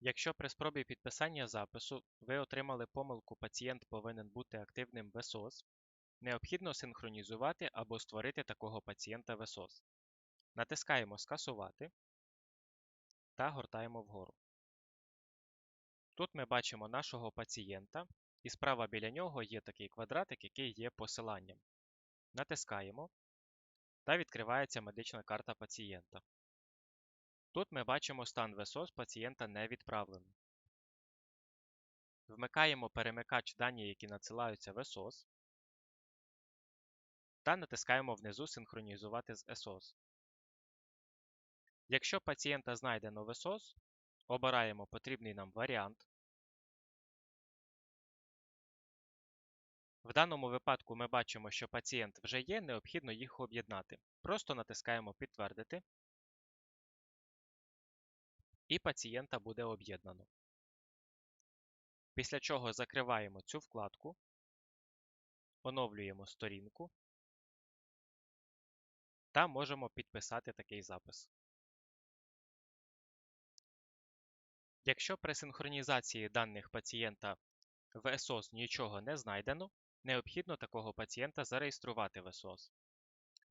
Якщо при спробі підписання запису ви отримали помилку «Пацієнт повинен бути активним в ЕСОС», необхідно синхронізувати або створити такого пацієнта в ЕСОС. Натискаємо «Скасувати» та гортаємо вгору. Тут ми бачимо нашого пацієнта, і справа біля нього є такий квадратик, який є посиланням. Натискаємо та відкривається медична карта пацієнта. Тут ми бачимо стан ВСОС пацієнта не відправлено. Вмикаємо перемикач дані, які надсилаються в ЕСОС, та натискаємо внизу Синхронізувати з ЕСОС. Якщо пацієнта знайдено в ЕСОС, обираємо потрібний нам варіант. В даному випадку ми бачимо, що пацієнт вже є, необхідно їх об'єднати. Просто натискаємо Підтвердити і пацієнта буде об'єднано. Після чого закриваємо цю вкладку, оновлюємо сторінку та можемо підписати такий запис. Якщо при синхронізації даних пацієнта в ЕСОС нічого не знайдено, необхідно такого пацієнта зареєструвати в ЕСОС.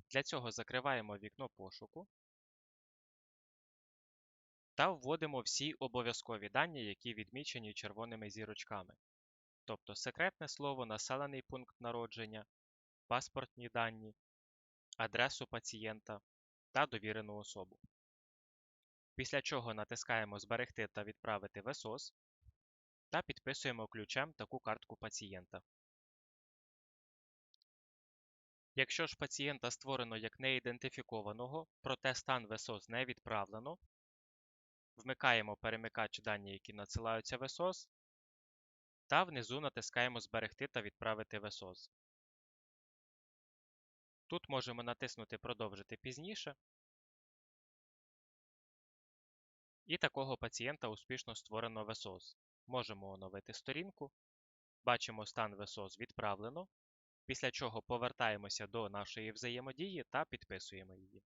Для цього закриваємо вікно пошуку та вводимо всі обов'язкові дані, які відмічені червоними зірочками, тобто секретне слово, населений пункт народження, паспортні дані, адресу пацієнта та довірену особу. Після чого натискаємо Зберегти та відправити в ЕСОС та підписуємо ключем таку картку пацієнта. Якщо ж пацієнта створено як неідентифікованого, проте стан в ЕСОС не відправлено, Вмикаємо перемикач дані, які надсилаються в ESOS, та внизу натискаємо Зберегти та відправити в ESOS. Тут можемо натиснути Продовжити пізніше. І такого пацієнта успішно створено в ESOS. Можемо оновити сторінку. Бачимо стан в ESOS відправлено, після чого повертаємося до нашої взаємодії та підписуємо її.